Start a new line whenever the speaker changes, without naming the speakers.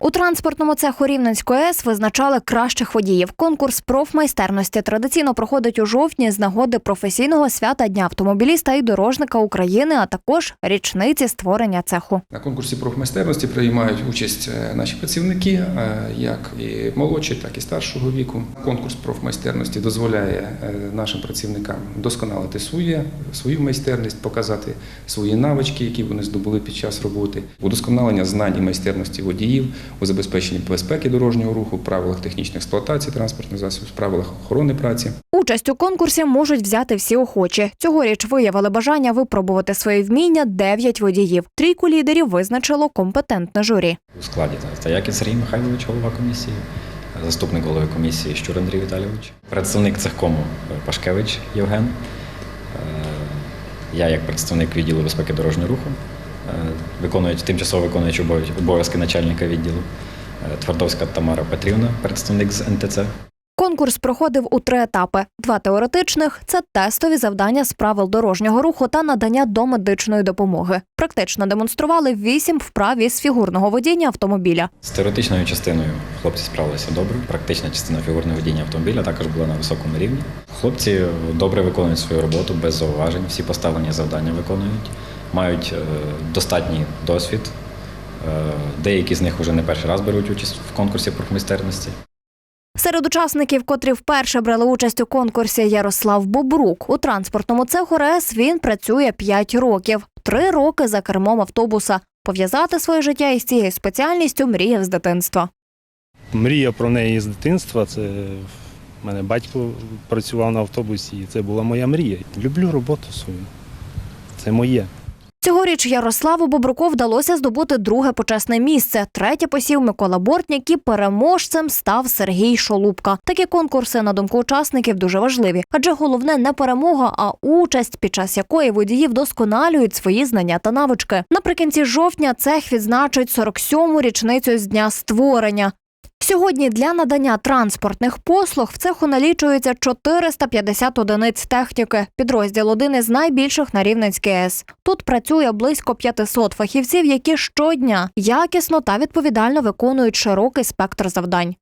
У транспортному цеху Рівненської АЕС визначали кращих водіїв. Конкурс профмайстерності традиційно проходить у жовтні з нагоди професійного свята Дня автомобіліста і дорожника України, а також річниці створення цеху.
На конкурсі профмайстерності приймають участь е, наші працівники, е, як і молодші, так і старшого віку. Конкурс профмайстерності дозволяє е, нашим працівникам досконалити своє, свою майстерність, показати свої навички, які вони здобули під час роботи, удосконалення знань і майстерності водіїв у забезпеченні безпеки дорожнього руху, правилах технічної експлуатації транспортних засобів, правилах охорони праці.
Участь у конкурсі можуть взяти всі охочі. Цьогоріч виявили бажання випробувати свої вміння 9 водіїв. Трійку лідерів визначило компетентне журі.
У складі Таякін Сергій Михайлович, голова комісії, заступник голови комісії Щур Андрій Віталійович, представник цехкому Пашкевич Євген, е, я як представник відділу безпеки дорожнього руху, виконують тимчасово виконуючи обов- обов'язки начальника відділу, е, Твардовська Тамара Петрівна, представник з НТЦ.
Конкурс проходив у три етапи: два теоретичних це тестові завдання з правил дорожнього руху та надання домедичної допомоги. Практично демонстрували вісім вправ із фігурного водіння автомобіля.
З теоретичною частиною хлопці справилися добре. Практична частина фігурного водіння автомобіля також була на високому рівні. Хлопці добре виконують свою роботу без зауважень. Всі поставлені завдання виконують, мають е, достатній досвід. Е, Деякі з них вже не перший раз беруть участь в конкурсі профмайстерності.
Серед учасників, котрі вперше брали участь у конкурсі, Ярослав Бобрук. У транспортному цеху РЕС він працює 5 років, три роки за кермом автобуса. Пов'язати своє життя із цією спеціальністю мріяв з дитинства.
Мрія про неї з дитинства. Це в мене батько працював на автобусі, і це була моя мрія. Люблю роботу свою. Це моє.
Цьогоріч Ярославу Бобруку вдалося здобути друге почесне місце. Третє посів Микола Бортнік і переможцем став Сергій Шолупка. Такі конкурси, на думку учасників, дуже важливі, адже головне не перемога, а участь, під час якої водії вдосконалюють свої знання та навички. Наприкінці жовтня цех відзначить 47-му річницю з дня створення. Сьогодні для надання транспортних послуг в цеху налічується 450 одиниць техніки. Підрозділ один із найбільших на Рівненській АЕС. Тут працює близько 500 фахівців, які щодня якісно та відповідально виконують широкий спектр завдань.